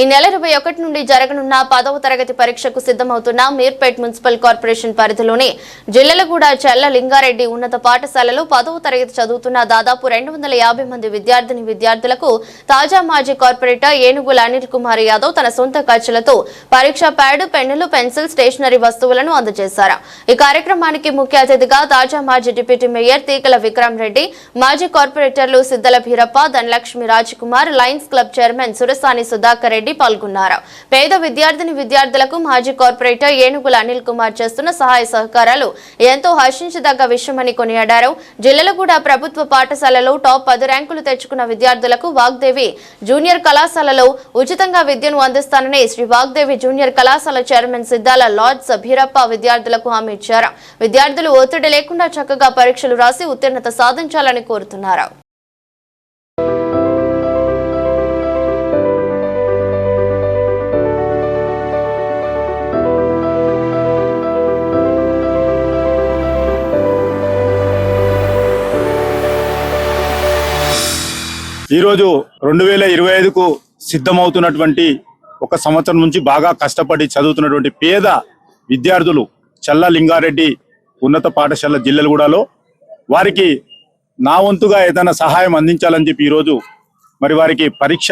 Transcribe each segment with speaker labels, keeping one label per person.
Speaker 1: ఈ నెల ఇరవై ఒకటి నుండి జరగనున్న పదవ తరగతి పరీక్షకు సిద్ధమవుతున్న మీర్పేట్ మున్సిపల్ కార్పొరేషన్ పరిధిలోని జిల్లలగూడ చెల్ల లింగారెడ్డి ఉన్నత పాఠశాలలో పదవ తరగతి చదువుతున్న దాదాపు రెండు వందల యాభై మంది విద్యార్థిని విద్యార్థులకు తాజా మాజీ కార్పొరేటర్ ఏనుగుల అనిల్ కుమార్ యాదవ్ తన సొంత ఖర్చులతో పరీక్ష ప్యాడ్ పెన్నులు పెన్సిల్ స్టేషనరీ వస్తువులను అందజేశారు. ఈ కార్యక్రమానికి ముఖ్య అతిథిగా తాజా మాజీ డిప్యూటీ మేయర్ తీకల విక్రమ్ రెడ్డి మాజీ కార్పొరేటర్లు Siddala Bheerappa Dhanalakshmi Raj Kumar Lions Club chairman Surasani Sudhakar Reddy పాల్గొన్నారు. పేద విద్యార్థిని విద్యార్థులకు మాజీ కార్పొరేటర్ ఏనుగుల అనిల్ కుమార్ చేస్తున్న సహాయ సహకారాలు ఎంతో హర్షించదగ్గ విషయమని కొనియాడారు. జిల్లలగూడ ప్రభుత్వ పాఠశాలలో టాప్ పది ర్యాంకులు తెచ్చుకున్న విద్యార్థులకు వాగ్దేవి జూనియర్ కళాశాలలో ఉచితంగా విద్యను అందిస్తానని శ్రీ వాగ్దేవి జూనియర్ కళాశాల చైర్మన్ సిద్ధాల లార్డ్స్ భీరప్ప విద్యార్థులకు హామీ ఇచ్చారు. విద్యార్థులు ఒత్తిడి లేకుండా చక్కగా పరీక్షలు రాసి ఉత్తీర్ణత సాధించాలని కోరుతున్నారు.
Speaker 2: ఈరోజు రెండు వేల ఇరవై ఐదుకు సిద్ధమవుతున్నటువంటి ఒక సంవత్సరం నుంచి బాగా కష్టపడి చదువుతున్నటువంటి పేద విద్యార్థులు చల్ల లింగారెడ్డి ఉన్నత పాఠశాల జిల్లెలగూడలో వారికి నా వంతుగా ఏదైనా సహాయం అందించాలని చెప్పి ఈరోజు మరి వారికి పరీక్ష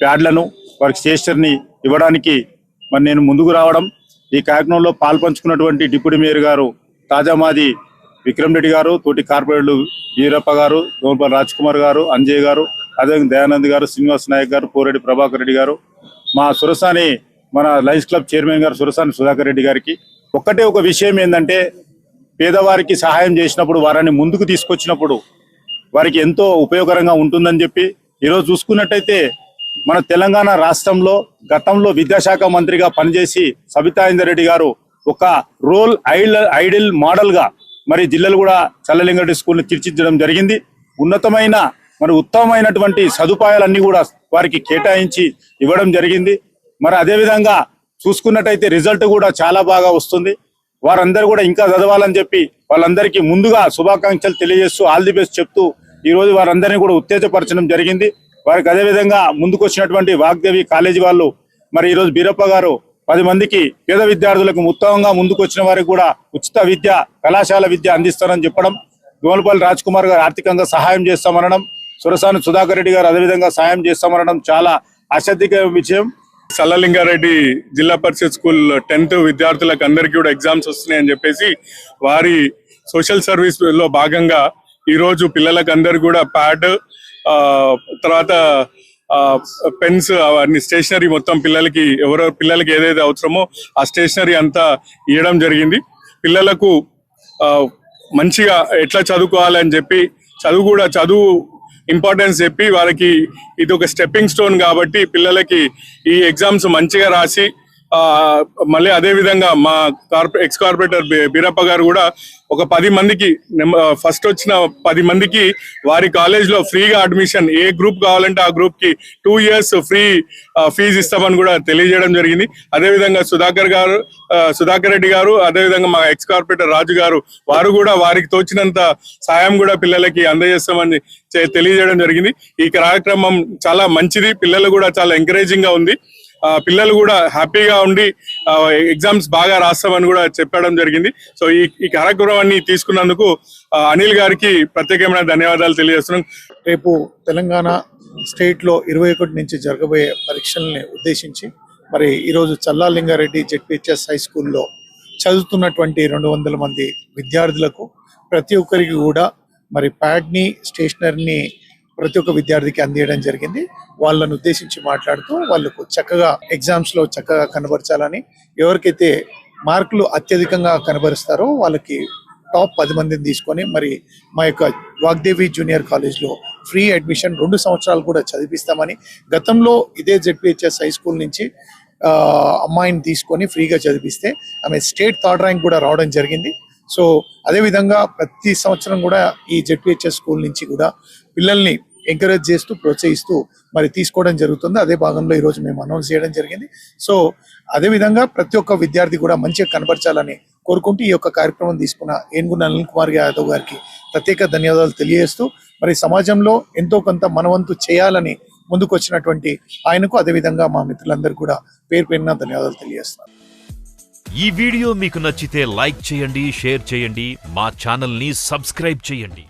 Speaker 2: ప్యాడ్లను వారికి స్టేషనర్ని ఇవ్వడానికి మరి నేను ముందుకు రావడం ఈ కార్యక్రమంలో పాల్పంచుకున్నటువంటి డిప్యూటీ మేయర్ గారు తాజా మాది విక్రమ్ రెడ్డి గారు తోటి కార్పొరేటర్లు వీరప్ప గారు గోపాల్ రాజ్ కుమార్ గారు అంజయ్ గారు అదేవిధంగా దయానంద్ గారు శ్రీనివాస్ నాయక్ గారు పోరెడ్డి ప్రభాకర్ రెడ్డి గారు మా సురసాని మన లయన్స్ క్లబ్ చైర్మన్ గారు సురసాని సుధాకర్ రెడ్డి గారికి. ఒక్కటే ఒక విషయం ఏంటంటే పేదవారికి సహాయం చేసినప్పుడు వారిని ముందుకు తీసుకొచ్చినప్పుడు వారికి ఎంతో ఉపయోగకరంగా ఉంటుందని చెప్పి ఈరోజు చూసుకున్నట్టయితే మన తెలంగాణ రాష్ట్రంలో గతంలో విద్యాశాఖ మంత్రిగా పనిచేసి సబితా ఇందర్ రెడ్డి గారు ఒక రోల్ ఐడల్ ఐడిల్ మోడల్గా మరి జిల్లలు కూడా చల్లలింగరెడ్డి స్కూల్ని తీర్చిదిద్దడం జరిగింది. ఉన్నతమైన మరి ఉత్తమమైనటువంటి సదుపాయాలన్నీ కూడా వారికి కేటాయించి ఇవ్వడం జరిగింది. మరి అదే విధంగా చూసుకున్నట్టయితే రిజల్ట్ కూడా చాలా బాగా వస్తుంది. వారందరూ కూడా ఇంకా చదవాలని చెప్పి వాళ్ళందరికీ ముందుగా శుభాకాంక్షలు తెలియజేస్తూ ఆల్ ది బెస్ట్ చెప్తూ ఈరోజు వారందరినీ కూడా ఉత్తేజపరచడం జరిగింది. వారికి అదే విధంగా ముందుకు వచ్చినటువంటి వాగ్దేవి కాలేజీ వాళ్ళు మరి ఈ రోజు బీరప్ప గారు పది మందికి పేద విద్యార్థులకు ఉత్తమంగా ముందుకు వచ్చిన వారికి కూడా ఉచిత విద్య కళాశాల విద్య అందిస్తారని చెప్పడం గోల్పల్లి రాజ్ కుమార్ గారు ఆర్థికంగా సహాయం చేస్తామనడం సురసాని సుధాకర్ రెడ్డి గారు అదేవిధంగా సహాయం చేస్తామనడం చాలా ఆసక్తికర విషయం.
Speaker 3: సల్లలింగారెడ్డి జిల్లా పరిషత్ స్కూల్ టెన్త్ విద్యార్థులకు అందరికీ కూడా ఎగ్జామ్స్ వస్తున్నాయని చెప్పేసి వారి సోషల్ సర్వీస్లో భాగంగా ఈ రోజు పిల్లలకు అందరు కూడా ప్యాడ్ తర్వాత పెన్స్ అవన్నీ స్టేషనరీ మొత్తం పిల్లలకి ఎవరో పిల్లలకి ఏదైతే అవసరమో ఆ స్టేషనరీ అంతా ఇవ్వడం జరిగింది. పిల్లలకు ఆ, మంచిగా ఎట్లా చదువుకోవాలని చెప్పి చదువు కూడా చదువు ఇంపార్టెన్స్ చెప్పి వారికి ఇది ఒక స్టెప్పింగ్ స్టోన్ కాబట్టి పిల్లలకి ఈ ఎగ్జామ్స్ మంచిగా రాసి మళ్ళీ అదే విధంగా మా కార్పొ ఎక్స్ కార్పొరేటర్ బీరప్ప గారు కూడా ఒక పది మందికి ఫస్ట్ వచ్చిన పది మందికి వారి కాలేజ్లో ఫ్రీగా అడ్మిషన్ ఏ గ్రూప్ కావాలంటే ఆ గ్రూప్కి టూ ఇయర్స్ ఫ్రీ ఫీజు ఇస్తామని కూడా తెలియజేయడం జరిగింది. అదే విధంగా సుధాకర్ గారు సుధాకర్ రెడ్డి గారు అదే విధంగా మా ఎక్స్ కార్పొరేటర్ రాజు గారు వారు కూడా వారికి తోచినంత సాయం కూడా పిల్లలకి అందజేస్తామని తెలియజేయడం జరిగింది. ఈ కార్యక్రమం చాలా మంచిది పిల్లలు కూడా చాలా ఎంకరేజింగ్గా ఉంది. పిల్లలు కూడా హ్యాపీగా ఉండి ఎగ్జామ్స్ బాగా రాస్తామని కూడా చెప్పడం జరిగింది. సో ఈ ఈ కార్యక్రమాన్ని తీసుకున్నందుకు అనిల్ గారికి ప్రత్యేకమైన ధన్యవాదాలు తెలియజేస్తున్నాం.
Speaker 4: రేపు తెలంగాణ స్టేట్లో ఇరవై ఒకటి నుంచి జరగబోయే పరీక్షల్ని ఉద్దేశించి మరి ఈరోజు చల్లాలింగారెడ్డి జెడ్పిహెచ్ఎస్ హై స్కూల్లో చదువుతున్నటువంటి రెండు వందల మంది విద్యార్థులకు ప్రతి ఒక్కరికి కూడా మరి ప్యాడ్ని స్టేషనరీని ప్రతి ఒక్క విద్యార్థికి అందియడం జరిగింది. వాళ్ళను ఉద్దేశించి మాట్లాడుతూ వాళ్ళకు చక్కగా ఎగ్జామ్స్లో చక్కగా కనబరచాలని ఎవరికైతే మార్కులు అత్యధికంగా కనబరుస్తారో వాళ్ళకి టాప్ పది మందిని తీసుకొని మరి మా యొక్క వాగ్దేవి జూనియర్ కాలేజ్లో ఫ్రీ అడ్మిషన్ రెండు సంవత్సరాలు కూడా చదివిస్తామని గతంలో ఇదే జెడ్పిహెచ్ఎస్ హై స్కూల్ నుంచి అమ్మాయిని తీసుకొని ఫ్రీగా చదివిస్తే ఆమె స్టేట్ థర్డ్ ర్యాంక్ కూడా రావడం జరిగింది. సో అదేవిధంగా ప్రతి సంవత్సరం కూడా ఈ జెడ్పిహెచ్ఎస్ స్కూల్ నుంచి కూడా పిల్లల్ని ఎంకరేజ్ చేస్తూ ప్రోత్సహిస్తూ మరి తీసుకోవడం జరుగుతుంది. అదే భాగంలో ఈరోజు మేము అనౌన్స్ చేయడం జరిగింది. సో అదేవిధంగా ప్రతి ఒక్క విద్యార్థి కూడా మంచిగా కనబరచాలని కోరుకుంటూ ఈ యొక్క కార్యక్రమం తీసుకున్న ఏనుగు నలిన్ కుమార్ యాదవ్ గారికి ప్రత్యేక ధన్యవాదాలు తెలియజేస్తూ మరి సమాజంలో ఎంతో కొంత మనవంతు చేయాలని ముందుకొచ్చినటువంటి ఆయనకు అదేవిధంగా మా మిత్రులందరూ కూడా పేరు పేరున ధన్యవాదాలు తెలియజేస్తున్నాను.
Speaker 5: ఈ వీడియో మీకు నచ్చితే లైక్ చేయండి షేర్ చేయండి మా ఛానల్ని సబ్స్క్రైబ్ చేయండి.